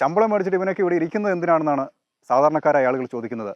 ശമ്പളം മേടിച്ചിട്ട് ഇവനൊക്കെ ഇവിടെ ഇരിക്കുന്നത് എന്തിനാണെന്നാണ് സാധാരണക്കാരായ ആളുകൾ ചോദിക്കുന്നത്.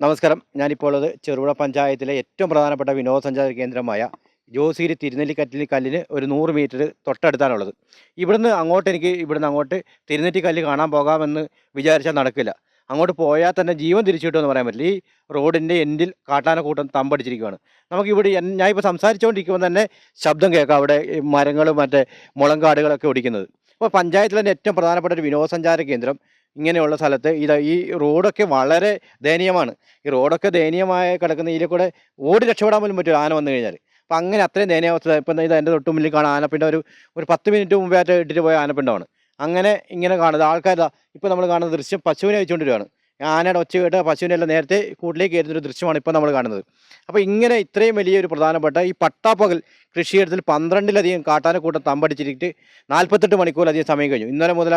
നമസ്കാരം. ഞാനിപ്പോൾ ഉള്ളത് ചെറുപുഴ പഞ്ചായത്തിലെ ഏറ്റവും പ്രധാനപ്പെട്ട വിനോദസഞ്ചാര കേന്ദ്രമായ ജോസിരി തിരുനെല്ലിക്കറ്റിൽ കല്ലിന് ഒരു നൂറ് മീറ്റർ തൊട്ടടുത്താണുള്ളത്. ഇവിടുന്ന് അങ്ങോട്ട് എനിക്ക് ഇവിടുന്ന് അങ്ങോട്ട് തിരുനെറ്റിക്കല്ല് കാണാൻ പോകാമെന്ന് വിചാരിച്ചാൽ നടക്കില്ല. അങ്ങോട്ട് പോയാൽ തന്നെ ജീവൻ തിരിച്ചു കിട്ടുമെന്ന് പറയാൻ പറ്റില്ല. ഈ റോഡിന്റെ എൻഡിൽ കാട്ടാനക്കൂട്ടം തമ്പടിച്ചിരിക്കുകയാണ് നമുക്കിവിടെ ഇപ്പോൾ സംസാരിച്ചുകൊണ്ടിരിക്കുമ്പോൾ തന്നെ ശബ്ദം കേൾക്കാം അവിടെ മരങ്ങളും മറ്റേ മുളങ്കാടുകളൊക്കെ ഒടിക്കുന്നത്. അപ്പോൾ പഞ്ചായത്തിലെ തന്നെ ഏറ്റവും പ്രധാനപ്പെട്ട ഒരു വിനോദസഞ്ചാര കേന്ദ്രം ഇങ്ങനെയുള്ള സ്ഥലത്ത് ഇത് ഈ റോഡൊക്കെ വളരെ ദയനീയമാണ്. ഈ റോഡൊക്കെ ദയനീയമായ കിടക്കുന്ന ഇതിൽ കൂടെ ഓടി രക്ഷപ്പെടാൻ പോലും പറ്റും ആന വന്നു കഴിഞ്ഞാൽ. അപ്പം അങ്ങനെ അത്രയും ദയനീയാവസ്ഥ ഇപ്പം ഇത് എന്റെ തൊട്ട് മുന്നിൽ കാണാൻ ആനപ്പിണ്ട ഒരു ഒരു പത്ത് മിനിറ്റ് മുമ്പേ ആയിട്ട് ഇട്ടിട്ട് പോയ ആനപ്പിണ്ടമാണ്. അങ്ങനെ ഇങ്ങനെ കാണുന്നത്. ആൾക്കാർ ഇപ്പോൾ നമ്മൾ കാണുന്ന ദൃശ്യം പശുവിനെ വെച്ചുകൊണ്ട് വരികയാണ് ആനയുടെ ഒച്ച കേട്ട് പശുവിനെ എല്ലാം നേരത്തെ കൂട്ടിലേക്ക് കയറ്റുന്ന ഒരു ദൃശ്യമാണ് ഇപ്പോൾ നമ്മൾ കാണുന്നത്. അപ്പോൾ ഇങ്ങനെ ഇത്രയും വലിയൊരു പ്രധാനപ്പെട്ട ഈ പട്ടാപ്പകൽ കൃഷിയിടത്തിൽ പന്ത്രണ്ടിലധികം കാട്ടാനക്കൂട്ടം തമ്പടിച്ചിട്ട് നാൽപ്പത്തെട്ട് മണിക്കൂറിലധികം സമയം കഴിഞ്ഞു. ഇന്നലെ മുതൽ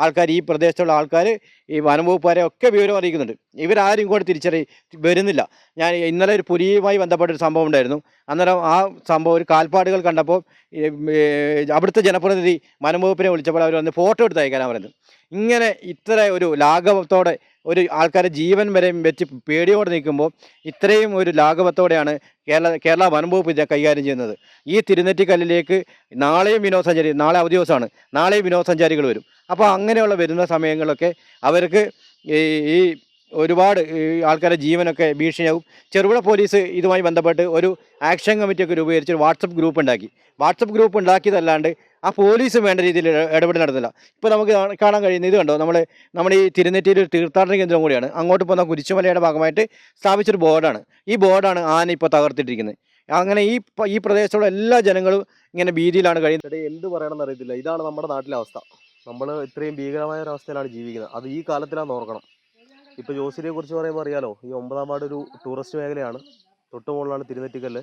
ആൾക്കാർ ഈ പ്രദേശത്തുള്ള ആൾക്കാർ ഈ വനംവകുപ്പുകാരെ ഒക്കെ വിവരം അറിയിക്കുന്നുണ്ട്. ഇവരാരും ഇങ്ങോട്ട് തിരിച്ചറി വരുന്നില്ല. ഞാൻ ഇന്നലെ ഒരു പുലിയുമായി ബന്ധപ്പെട്ട ഒരു സംഭവം ഉണ്ടായിരുന്നു. അന്നേരം ആ സംഭവം ഒരു കാൽപ്പാടുകൾ കണ്ടപ്പോൾ അവിടുത്തെ ജനപ്രതിനിധി വനംവകുപ്പിനെ വിളിച്ചപ്പോൾ അവർ വന്ന് ഫോട്ടോ എടുത്ത് അയക്കാനാണ് പറയുന്നത് ഇങ്ങനെ ഇത്ര ഒരു ലാഘവത്തോടെ ഒരു ആൾക്കാരെ ജീവൻ വരെ വെച്ച് പേടിയോടെ നിൽക്കുമ്പോൾ ഇത്രയും ഒരു ലാഘവത്തോടെയാണ് കേരള കേരള വനംവകുപ്പ് ഇത് കൈകാര്യം ചെയ്യുന്നത്. ഈ തിരുനെറ്റിക്കല്ലിലേക്ക് നാളെയും വിനോദസഞ്ചാരി നാളെ അവധി ദിവസമാണ്. നാളെയും വിനോദസഞ്ചാരികൾ വരും. അപ്പോൾ അങ്ങനെയുള്ള വരുന്ന സമയങ്ങളിലൊക്കെ അവർക്ക് ഈ ഈ ഒരുപാട് ആൾക്കാരുടെ ജീവനൊക്കെ ഭീഷണിയാവും ചെറുപുഴ പോലീസ് ഇതുമായി ബന്ധപ്പെട്ട് ഒരു ആക്ഷൻ കമ്മിറ്റിയൊക്കെ രൂപീകരിച്ച് ഒരു വാട്സപ്പ് ഗ്രൂപ്പ് ഉണ്ടാക്കി. വാട്സപ്പ് ഗ്രൂപ്പ് ഉണ്ടാക്കിയതല്ലാണ്ട് ആ പോലീസ് വേണ്ട രീതിയിൽ ഇട- ഇടപെടൽ നടന്നില്ല. ഇപ്പോൾ നമുക്ക് കാണാൻ കഴിയുന്ന ഇത് കണ്ടോ? നമ്മൾ നമ്മുടെ ഈ തിരുനെറ്റിയിൽ ഒരു തീർത്ഥാടന കേന്ദ്രം കൂടിയാണ്. അങ്ങോട്ട് പോകുന്ന കുരിശുമലയുടെ ഭാഗമായിട്ട് സ്ഥാപിച്ചൊരു ബോർഡാണ്. ഈ ബോർഡാണ് ആന ഇപ്പോൾ തകർത്തിട്ടിരിക്കുന്നത്. അങ്ങനെ ഈ ഈ പ്രദേശത്തുള്ള എല്ലാ ജനങ്ങളും ഇങ്ങനെ ഭീതിയിലാണ് കഴിയുന്നത് എന്ത് പറയണമെന്ന് അറിയത്തില്ല. ഇതാണ് നമ്മുടെ നാട്ടിലെ അവസ്ഥ. നമ്മൾ ഇത്രയും ഭീകരമായ ഒരവസ്ഥയിലാണ് ജീവിക്കുന്നത്. അത് ഈ കാലത്തിലാണ് ഓർക്കണം. ഇപ്പോൾ ജോസിനെ കുറിച്ച് പറയുമ്പോൾ അറിയാലോ ഈ ഒമ്പതാം വാർഡ് ഒരു ടൂറിസ്റ്റ് മേഖലയാണ്. തൊട്ട് മുകളിലാണ് തിരുനെറ്റിക്കല്ല്.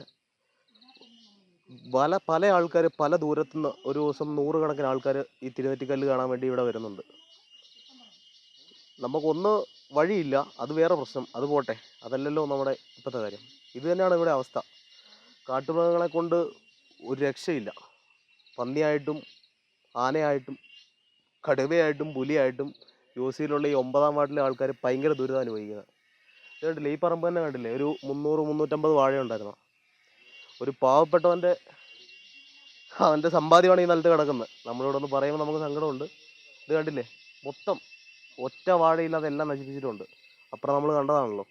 പല പല ആൾക്കാർ പല ദൂരത്തുനിന്ന് ഒരു ദിവസം നൂറുകണക്കിന് ആൾക്കാർ ഈ തിരുനെറ്റിക്കല്ല് കാണാൻ വേണ്ടി ഇവിടെ വരുന്നുണ്ട്. നമുക്കൊന്ന് വഴിയില്ല അത് വേറെ പ്രശ്നം. അത് പോട്ടെ അതല്ലല്ലോ നമ്മുടെ ഇപ്പോഴത്തെ കാര്യം. ഇത് തന്നെയാണ് ഇവിടെ അവസ്ഥ. കാട്ടുമൃഗങ്ങളെ കൊണ്ട് ഒരു രക്ഷയില്ല. പന്നിയായിട്ടും ആനയായിട്ടും കടുവയായിട്ടും പുലിയായിട്ടും യോസിയിലുള്ള ഈ ഒമ്പതാം വാർഡിലെ ആൾക്കാർ ഭയങ്കര ദുരിതം അനുഭവിക്കുന്നത് കണ്ടില്ലേ? ഈ പറമ്പ് തന്നെ കണ്ടില്ലേ? ഒരു മുന്നൂറ് മുന്നൂറ്റമ്പത് വാഴ ഉണ്ടായിരുന്നു? ഒരു പാവപ്പെട്ടവന്റെ അവന്റെ സമ്പാദ്യമാണ് ഈ നിലത്ത് കിടക്കുന്നത്. നമ്മളിവിടെ ഒന്ന് പറയുമ്പോൾ നമുക്ക് സങ്കടമുണ്ട്. ഇത് കണ്ടില്ലേ? മൊത്തം ഒറ്റ വാഴയില്ലാതെ എല്ലാം നശിപ്പിച്ചിട്ടുണ്ട്. അപ്പുറം നമ്മൾ കണ്ടതാണല്ലോ.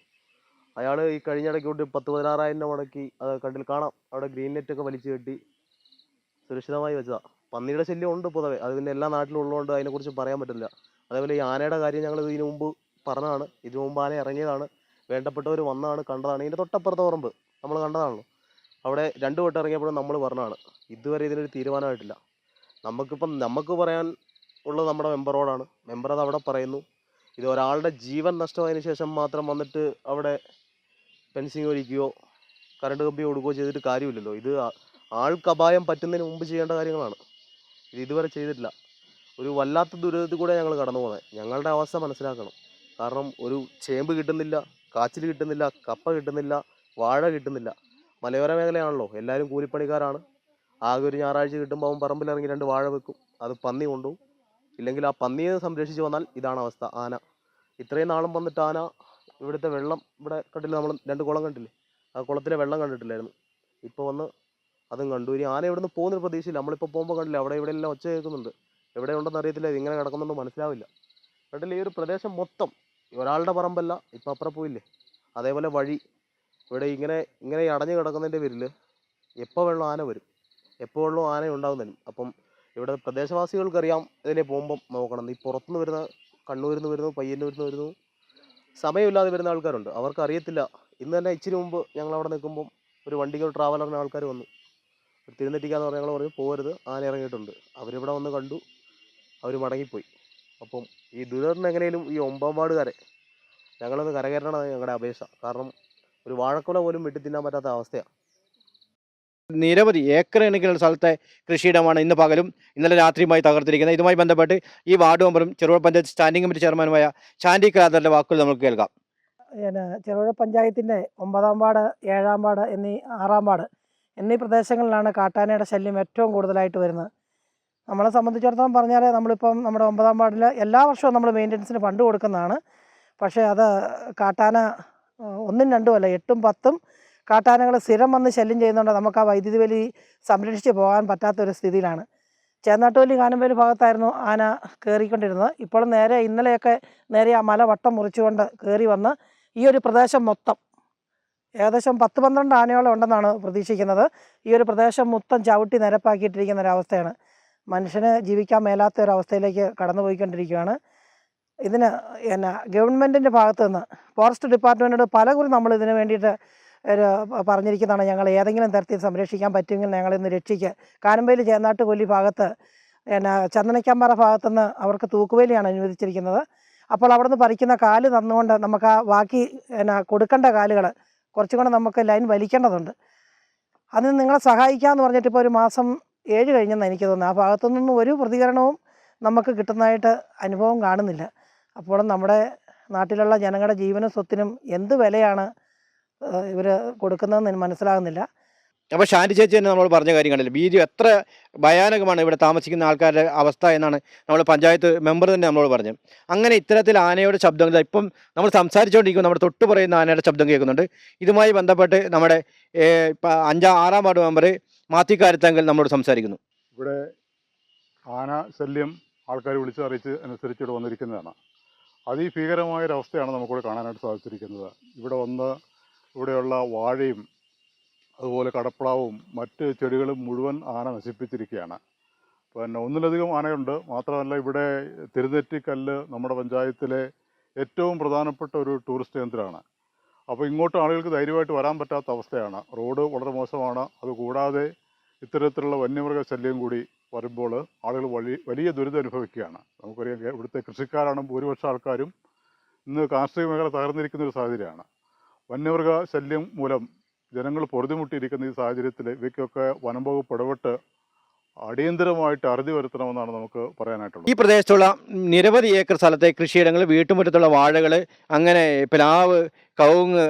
അയാൾ ഈ കഴിഞ്ഞിടയ്ക്ക് കൊണ്ട് പത്ത് പതിനാറായിരം രൂപ മുടക്കി അത് കണ്ടിൽ കാണാം. അവിടെ ഗ്രീൻ നെറ്റ് ഒക്കെ വലിച്ചു കെട്ടി സുരക്ഷിതമായി വെച്ചതാണ് പന്നിയുടെ ശല്യം ഉണ്ട് പൊതുവെ. അത് പിന്നെ എല്ലാ നാട്ടിലും ഉള്ളതുകൊണ്ട് അതിനെക്കുറിച്ച് പറയാൻ പറ്റില്ല. അതേപോലെ ഈ ആനയുടെ കാര്യം ഞങ്ങൾ ഇതിനു മുമ്പ് പറഞ്ഞതാണ്. ഇതിനു മുമ്പ് ആന ഇറങ്ങിയതാണ്. വേണ്ടപ്പെട്ടവർ വന്നതാണ് കണ്ടതാണ്. ഇതിന്റെ തൊട്ടപ്പുറത്തെ പറമ്പ് നമ്മൾ കണ്ടതാണല്ലോ. അവിടെ രണ്ട് വട്ടം ഇറങ്ങിയപ്പോഴും നമ്മൾ പറഞ്ഞതാണ് ഇതുവരെ ഇതിനൊരു തീരുമാനമായിട്ടില്ല. നമുക്കിപ്പം നമുക്ക് പറയാൻ ഉള്ളത് നമ്മുടെ മെമ്പറോടാണ്. മെമ്പർ അത് അവിടെ പറയുന്നു. ഇത് ഒരാളുടെ ജീവൻ നഷ്ടമായതിനു ശേഷം മാത്രം വന്നിട്ട് അവിടെ ഫെൻസിങ് ഒഴിക്കുകയോ കറണ്ട് കമ്പി കൊടുക്കുകയോ ചെയ്തിട്ട് കാര്യമില്ലല്ലോ. ഇത് ആൾക്കപായം പറ്റുന്നതിന് മുമ്പ് ചെയ്യേണ്ട കാര്യങ്ങളാണ്. ഇത് ഇതുവരെ ചെയ്തിട്ടില്ല. ഒരു വല്ലാത്ത ദുരിതത്തിൽ കൂടെ ഞങ്ങൾ കടന്നു പോകുന്നത് ഞങ്ങളുടെ അവസ്ഥ മനസ്സിലാക്കണം. കാരണം ഒരു ചേമ്പ് കിട്ടുന്നില്ല കാച്ചിൽ കിട്ടുന്നില്ല കപ്പ കിട്ടുന്നില്ല വാഴ കിട്ടുന്നില്ല. മലയോര മേഖലയാണല്ലോ എല്ലാവരും കൂലിപ്പണിക്കാരാണ്. ആകെ ഒരു ഞായറാഴ്ച കിട്ടുമ്പോൾ അവൻ പറമ്പിലിറങ്ങി രണ്ട് വാഴ വെക്കും. അത് പന്നി കൊണ്ടുപോകും. ഇല്ലെങ്കിൽ ആ പന്നിയെ സംരക്ഷിച്ച് വന്നാൽ ഇതാണ് അവസ്ഥ ആന. ഇത്രയും നാളും വന്നിട്ട് ആന ഇവിടുത്തെ വെള്ളം ഇവിടെ കണ്ടില്ല നമ്മൾ രണ്ട് കുളം കണ്ടില്ലേ? ആ കുളത്തിലെ വെള്ളം കണ്ടിട്ടില്ലായിരുന്നു. ഇപ്പോൾ വന്ന് അതും കണ്ടു. ഇനി ആന ഇവിടുന്ന് പോകുന്നൊരു പ്രതീക്ഷയില്ല. നമ്മളിപ്പോൾ പോകുമ്പോൾ കണ്ടില്ല അവിടെ ഇവിടെ എല്ലാം ഒച്ച കേൾക്കുന്നുണ്ട്. എവിടെ ഉണ്ടെന്ന് അറിയത്തില്ല. ഇതിങ്ങനെ കിടക്കുന്നുണ്ട് മനസ്സിലാവില്ല. കണ്ടില്ല? ഈ ഒരു പ്രദേശം മൊത്തം ഒരാളുടെ പറമ്പല്ല ഇപ്പം അപ്പുറം പോയില്ലേ? അതേപോലെ വഴി. ഇവിടെ ഇങ്ങനെ ഇങ്ങനെ അടഞ്ഞു കിടക്കുന്നതിന്റെ പേരിൽ എപ്പോൾ വെള്ളം ആന വരും. എപ്പോൾ വെള്ളം ആന ഉണ്ടാകുന്നതിനും അപ്പം ഇവിടെ പ്രദേശവാസികൾക്കറിയാം ഇതിനെ പോകുമ്പം നോക്കണം. ഈ പുറത്തുനിന്ന് വരുന്ന കണ്ണൂരിൽ നിന്ന് വരുന്നു പയ്യന്നൂരിൽ നിന്ന് വരുന്നു സമയമില്ലാതെ വരുന്ന ആൾക്കാരുണ്ട്. അവർക്ക് അറിയത്തില്ല. ഇന്ന് തന്നെ ഇച്ചിരി മുമ്പ് ഞങ്ങൾ അവിടെ നിൽക്കുമ്പം ഒരു വണ്ടിക്ക് ഒരു ട്രാവലറിന് ആൾക്കാർ വന്നു. തിരുനെറ്റിക്കാന്ന് പറഞ്ഞാൽ ഞങ്ങൾ പറഞ്ഞു പോകരുത് ആന ഇറങ്ങിയിട്ടുണ്ട്. അവരിവിടെ വന്ന് കണ്ടു. അവർ മടങ്ങിപ്പോയി. അപ്പം ഈ ദുരിതത്തിന് എങ്ങനെയും ഈ ഒമ്പതാം വാർഡുകാരെ ഞങ്ങളൊന്ന് കരകയറണമെന്നാണ് ഞങ്ങളുടെ അപേക്ഷ. കാരണം ഒരു വാഴക്കുല പോലും വെട്ടി തിന്നാൻ പറ്റാത്ത അവസ്ഥയാണ് നിരവധി ഏക്കർ കണക്കിനുള്ള സ്ഥലത്തെ കൃഷിയിടമാണ് ഇന്ന് പകലും ഇന്നലെ രാത്രിയുമായി തകർത്തിരിക്കുന്നത്. ഇതുമായി ബന്ധപ്പെട്ട് ഈ വാർഡ് മെമ്പറും ചെറുപുഴ പഞ്ചായത്ത് സ്റ്റാൻഡിംഗ് കമ്മിറ്റി ചെയർമാനുമായ ചാണ്ടി ഖാദറിന്റെ വാക്കുകൾ നമുക്ക് കേൾക്കാം. പിന്നെ ചെറുപുഴ പഞ്ചായത്തിന്റെ ഒമ്പതാം വാർഡ് ഏഴാം വാർഡ് എന്നീ ആറാം വാർഡ് എന്നീ പ്രദേശങ്ങളിലാണ് കാട്ടാനയുടെ ശല്യം ഏറ്റവും കൂടുതലായിട്ട് വരുന്നത്. നമ്മളെ സംബന്ധിച്ചിടത്തോളം പറഞ്ഞാൽ നമ്മളിപ്പം നമ്മുടെ ഒമ്പതാം വാർഡിൽ എല്ലാ വർഷവും നമ്മൾ മെയിന്റനൻസിന് ഫണ്ട് കൊടുക്കുന്നതാണ്. പക്ഷേ അത് കാട്ടാന ഒന്നും രണ്ടും അല്ല എട്ടും പത്തും കാട്ടാനകൾ സ്ഥിരം വന്ന് ശല്യം ചെയ്യുന്നുണ്ട് നമുക്ക് ആ വൈദ്യുതി വലി സംരക്ഷിച്ച് പോകാൻ പറ്റാത്തൊരു സ്ഥിതിയിലാണ്. ചേന്നാട്ടുവല്ലി കാനമ്പേര് ഭാഗത്തായിരുന്നു ആന കയറിക്കൊണ്ടിരുന്നത് ഇപ്പോൾ നേരെ ഇന്നലെയൊക്കെ നേരെ ആ മല വട്ടം മുറിച്ചുകൊണ്ട് കയറി വന്ന് ഈ ഒരു പ്രദേശം മൊത്തം ഏകദേശം പത്ത് പന്ത്രണ്ട് ആനയോളം ഉണ്ടെന്നാണ് പ്രതീക്ഷിക്കുന്നത്. ഈ ഒരു പ്രദേശം മൊത്തം ചവിട്ടി നിരപ്പാക്കിയിട്ടിരിക്കുന്ന ഒരവസ്ഥയാണ്. മനുഷ്യന് ജീവിക്കാൻ മേലാത്ത ഒരു കടന്നു പോയിക്കൊണ്ടിരിക്കുകയാണ് ഇതിന് എന്നാ ഗവൺമെന്റിന്റെ ഭാഗത്ത് നിന്ന് ഫോറസ്റ്റ് ഡിപ്പാർട്ട്മെന്റിനോട് പലകുറി നമ്മൾ ഇതിന് വേണ്ടിയിട്ട് ഒരു പറഞ്ഞിരിക്കുന്നതാണ്. ഞങ്ങൾ ഏതെങ്കിലും തരത്തിൽ സംരക്ഷിക്കാൻ പറ്റുമെങ്കിൽ ഞങ്ങളിന്ന് രക്ഷിക്കുക കാനമ്പയിൽ ചേന്നാട്ട് കൊല്ലി ഭാഗത്ത് എന്നാ ചന്ദനക്കാമ്പാറ ഭാഗത്തുനിന്ന് അവർക്ക് തൂക്കുവേലിയാണ് അനുവദിച്ചിരിക്കുന്നത്. അപ്പോൾ അവിടെ നിന്ന് പറിക്കുന്ന കാൽ തന്നുകൊണ്ട് നമുക്ക് ആ ബാക്കി എന്നാ കൊടുക്കേണ്ട കാലുകൾ കുറച്ചും കൂടെ നമുക്ക് ലൈൻ വലിക്കേണ്ടതുണ്ട്. അതിന് നിങ്ങളെ സഹായിക്കാമെന്ന് പറഞ്ഞിട്ട് ഇപ്പോൾ ഒരു മാസം ഏഴ് കഴിഞ്ഞെന്ന് എനിക്ക് തോന്നുന്നത് ആ ഭാഗത്തു നിന്നും ഒരു പ്രതികരണവും നമുക്ക് കിട്ടുന്നതായിട്ട് അനുഭവം കാണുന്നില്ല. അപ്പോൾ നമ്മുടെ നാട്ടിലുള്ള ജനങ്ങളുടെ ജീവനും സ്വത്തിനും എന്ത് വിലയാണ് ഇവർ കൊടുക്കുന്നതെന്ന് മനസ്സിലാകുന്നില്ല. അപ്പോൾ ശാന്തി ചേച്ചി തന്നെ നമ്മൾ പറഞ്ഞ കാര്യം കണ്ടില്ല? ബീജു എത്ര ഭയാനകമാണ് ഇവിടെ താമസിക്കുന്ന ആൾക്കാരുടെ അവസ്ഥ എന്നാണ് നമ്മൾ പഞ്ചായത്ത് മെമ്പർ തന്നെ നമ്മളോട് പറഞ്ഞു. അങ്ങനെ ഇത്തരത്തിൽ ആനയുടെ ശബ്ദങ്ങൾ ഇപ്പം നമ്മൾ സംസാരിച്ചുകൊണ്ടിരിക്കുമ്പോൾ നമ്മുടെ തൊട്ട് പറയുന്ന ആനയുടെ ശബ്ദം കേൾക്കുന്നുണ്ട്. ഇതുമായി ബന്ധപ്പെട്ട് നമ്മുടെ അഞ്ചാം ആറാം വാർഡ് മെമ്പർ മാത്യു കാരത്തങ്കൽ നമ്മളോട് സംസാരിക്കുന്നു. ഇവിടെ ആന ശല്യം ആൾക്കാർ വിളിച്ചറിയിച്ച് അനുസരിച്ച് ഇവിടെ വന്നിരിക്കുന്നതാണ്. അതിഭീകരമായ ഒരവസ്ഥയാണ് നമുക്കിവിടെ കാണാനായിട്ട് സാധിച്ചിരിക്കുന്നത്. ഇവിടെ വന്ന് ഇവിടെയുള്ള വാഴയും അതുപോലെ കടപ്പ്ളാവും മറ്റ് ചെടികളും മുഴുവൻ ആന നശിപ്പിച്ചിരിക്കുകയാണ്. പിന്നെ ഒന്നിലധികം ആനയുണ്ട്. മാത്രമല്ല ഇവിടെ തിരുനെറ്റിക്കല്ല് നമ്മുടെ പഞ്ചായത്തിലെ ഏറ്റവും പ്രധാനപ്പെട്ട ഒരു ടൂറിസ്റ്റ് കേന്ദ്രമാണ്. അപ്പോൾ ഇങ്ങോട്ട് ആളുകൾക്ക് ധൈര്യമായിട്ട് വരാൻ പറ്റാത്ത അവസ്ഥയാണ്. റോഡ് വളരെ മോശമാണ്. അതുകൂടാതെ ഇത്തരത്തിലുള്ള വന്യമൃഗ ശല്യം കൂടി വരുമ്പോൾ ആളുകൾ വലിയ വലിയ ദുരിതം അനുഭവിക്കുകയാണ്. നമുക്കറിയാം ഇവിടുത്തെ കൃഷിക്കാരാണ് ഭൂരിപക്ഷം ആൾക്കാരും ഇന്ന് കാർഷിക മേഖല തകർന്നിരിക്കുന്ന ഒരു സാഹചര്യമാണ്. വന്യമൃഗ ശല്യം മൂലം ജനങ്ങൾ പൊറുതിമുട്ടിയിരിക്കുന്ന ഈ സാഹചര്യത്തിൽ ഇവയ്ക്കൊക്കെ വനം വകുപ്പ് ഇടപെട്ട് അടിയന്തരമായിട്ട് അറുതി വരുത്തണമെന്നാണ് നമുക്ക് പറയാനായിട്ടുള്ളത്. ഈ പ്രദേശത്തുള്ള നിരവധി ഏക്കർ സ്ഥലത്തെ കൃഷിയിടങ്ങൾ വീട്ടുമുറ്റത്തുള്ള വാഴകൾ അങ്ങനെ പ്ലാവ് കവുങ്ങ്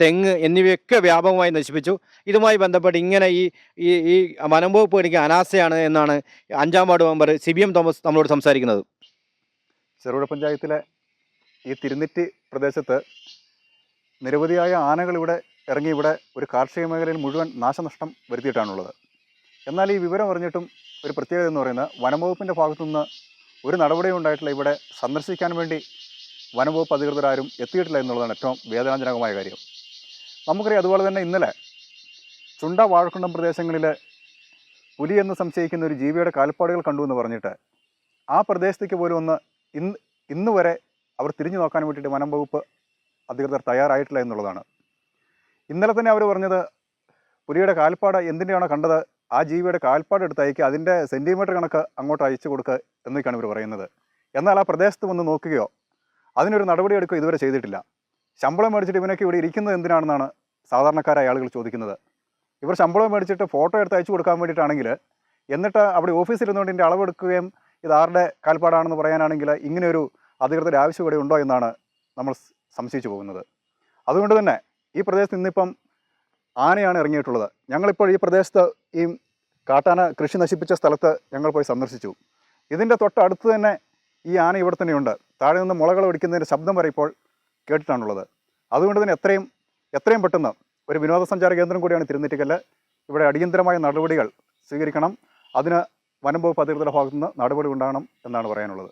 തെങ്ങ് എന്നിവയൊക്കെ വ്യാപകമായി നശിപ്പിച്ചു. ഇതുമായി ബന്ധപ്പെട്ട് ഇങ്ങനെ ഈ ഈ ഈ വനം വകുപ്പ് എനിക്ക് അനാസയാണ് എന്നാണ് അഞ്ചാം ward member C B M Thomas നമ്മളോട് സംസാരിക്കുന്നത്. ചെറുപുഴ പഞ്ചായത്തിലെ ഈ തിരുനെറ്റി പ്രദേശത്ത് നിരവധിയായ ആനകൾ ഇവിടെ ഇറങ്ങി ഇവിടെ ഒരു കാർഷിക മേഖലയിൽ മുഴുവൻ നാശനഷ്ടം വരുത്തിയിട്ടാണുള്ളത്. എന്നാൽ ഈ വിവരം അറിഞ്ഞിട്ടും ഒരു പ്രത്യേകത എന്ന് പറയുന്നത് വനംവകുപ്പിന്റെ ഭാഗത്തുനിന്ന് ഒരു നടപടിയും ഉണ്ടായിട്ടില്ല. ഇവിടെ സന്ദർശിക്കാൻ വേണ്ടി വനംവകുപ്പ് അധികൃതരാരും എത്തിയിട്ടില്ല എന്നുള്ളതാണ് ഏറ്റവും വേദനാജനകമായ കാര്യം. നമുക്കറിയാം അതുപോലെ തന്നെ ഇന്നലെ ചുണ്ട വാഴക്കുണ്ടം പ്രദേശങ്ങളിൽ പുലിയെന്ന് സംശയിക്കുന്ന ഒരു ജീവിയുടെ കാൽപ്പാടുകൾ കണ്ടു എന്ന് പറഞ്ഞിട്ട് ആ പ്രദേശത്തേക്ക് പോലും ഒന്ന് ഇന്ന് ഇന്ന് വരെ അവർ തിരിഞ്ഞു നോക്കാൻ വേണ്ടിയിട്ട് വനം വകുപ്പ് അധികൃതർ തയ്യാറായിട്ടില്ല എന്നുള്ളതാണ്. ഇന്നലെ തന്നെ അവർ പറഞ്ഞത് പുലിയുടെ കാൽപ്പാട് എന്തിന്റെയാണോ കണ്ടത് ആ ജീവിയുടെ കാൽപ്പാട് എടുത്ത് അയക്കുക അതിന്റെ സെന്റിമീറ്റർ കണക്ക് അങ്ങോട്ട് അയച്ചു കൊടുക്കുക എന്നൊക്കെയാണ് ഇവർ പറയുന്നത്. എന്നാൽ ആ പ്രദേശത്ത് വന്ന് നോക്കുകയോ അതിനൊരു നടപടി എടുക്കുകയോ ഇതുവരെ ചെയ്തിട്ടില്ല. ശമ്പളം മേടിച്ചിട്ട് ഇവനൊക്കെ ഇവിടെ ഇരിക്കുന്നത് എന്തിനാണെന്നാണ് സാധാരണക്കാരായ ആളുകൾ ചോദിക്കുന്നത്. ഇവർ ശമ്പളം മേടിച്ചിട്ട് ഫോട്ടോ എടുത്ത് അയച്ചു കൊടുക്കാൻ വേണ്ടിയിട്ടാണെങ്കിൽ എന്നിട്ട് അവിടെ ഓഫീസിൽ ഇരുന്നുകൊണ്ട് ഇതിന്റെ അളവെടുക്കുകയും ഇത് ആരുടെ കാൽപ്പാടാണെന്ന് പറയാനാണെങ്കിൽ ഇങ്ങനെയൊരു അധികൃതർ ആവശ്യം ഇവിടെ ഉണ്ടോ എന്നാണ് നമ്മൾ സംശയിച്ചു പോകുന്നത്. അതുകൊണ്ട് തന്നെ ഈ പ്രദേശത്ത് ഇന്നിപ്പം ആനയാണ് ഇറങ്ങിയിട്ടുള്ളത്. ഞങ്ങളിപ്പോൾ ഈ പ്രദേശത്ത് ഈ കാട്ടാന കൃഷി നശിപ്പിച്ച സ്ഥലത്ത് ഞങ്ങൾ പോയി സന്ദർശിച്ചു. ഇതിന്റെ തൊട്ടടുത്ത് തന്നെ ഈ ആന ഇവിടെ തന്നെയുണ്ട് താഴെ നിന്ന് മുളകൾ ഒടിക്കുന്നതിന്റെ ശബ്ദം വരെ ഇപ്പോൾ കേട്ടിട്ടാണുള്ളത്. അതുകൊണ്ട് തന്നെ എത്രയും എത്രയും പെട്ടെന്ന് ഒരു വിനോദസഞ്ചാര കേന്ദ്രം കൂടിയാണ് തിരുനെറ്റിക്കല്ല്. ഇവിടെ അടിയന്തരമായ നടപടികൾ സ്വീകരിക്കണം. അതിന് വനം വകുപ്പ് അധികൃതരുടെ ഭാഗത്തുനിന്ന് നടപടി ഉണ്ടാകണം എന്നാണ് പറയാനുള്ളത്.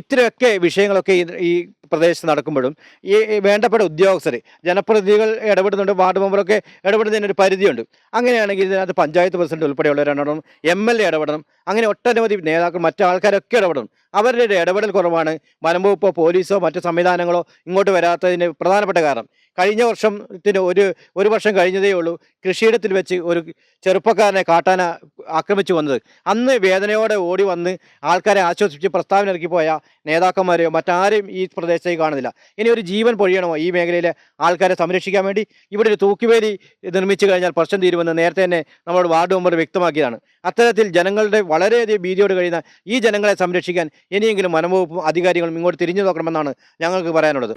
ഇത്രയൊക്കെ വിഷയങ്ങളൊക്കെ ഈ പ്രദേശത്ത് നടക്കുമ്പോഴും ഈ വേണ്ടപ്പെട്ട ഉദ്യോഗസ്ഥർ ജനപ്രതിനിധികൾ ഇടപെടുന്നുണ്ട് വാർഡ് മെമ്പറൊക്കെ ഇടപെടുന്നതിന് ഒരു പരിധിയുണ്ട്. അങ്ങനെയാണെങ്കിൽ ഇതിനകത്ത് പഞ്ചായത്ത് പ്രസിഡന്റ് ഉൾപ്പെടെയുള്ളവർ ഇടപെടണം എം എൽ എ ഇടപെടണം അങ്ങനെ ഒട്ടനവധി നേതാക്കൾ മറ്റു ആൾക്കാരൊക്കെ ഇടപെടണം. അവരുടെ ഇടപെടൽ കുറവാണ്. വനംവകുപ്പോ പോലീസോ മറ്റു സംവിധാനങ്ങളോ ഇങ്ങോട്ട് വരാത്തതിന് പ്രധാനപ്പെട്ട കാരണം. കഴിഞ്ഞ വർഷത്തിന് ഒരു ഒരു വർഷം കഴിഞ്ഞതേ ഉള്ളൂ കൃഷിയിടത്തിൽ വെച്ച് ഒരു ചെറുപ്പക്കാരനെ കാട്ടാന ആക്രമിച്ചു വന്നത്. അന്ന് വേദനയോടെ ഓടി വന്ന് ആൾക്കാരെ ആശ്വസിപ്പിച്ച് പ്രസ്താവന ഇറക്കിപ്പോയ പോയ നേതാക്കന്മാരെയോ മറ്റാരെയും ഈ പ്രദേശത്തേക്ക് കാണുന്നില്ല. ഇനി ഒരു ജീവൻ പൊഴിയണമോ ഈ മേഖലയിലെ ആൾക്കാരെ സംരക്ഷിക്കാൻ വേണ്ടി? ഇവിടെ ഒരു തൂക്കുവേലി നിർമ്മിച്ചു കഴിഞ്ഞാൽ പ്രശ്നം തീരുമെന്ന് നേരത്തെ തന്നെ നമ്മുടെ വാർഡ് മെമ്പർ വ്യക്തമാക്കിയതാണ്. അത്തരത്തിൽ ജനങ്ങളുടെ വളരെയധികം ഭീതിയോട് കഴിയുന്ന ഈ ജനങ്ങളെ സംരക്ഷിക്കാൻ ഇനിയെങ്കിലും വനംവകുപ്പും അധികാരികളും ഇങ്ങോട്ട് തിരിഞ്ഞു നോക്കണമെന്നാണ് ഞങ്ങൾക്ക് പറയാനുള്ളത്.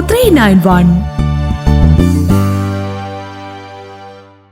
three nine one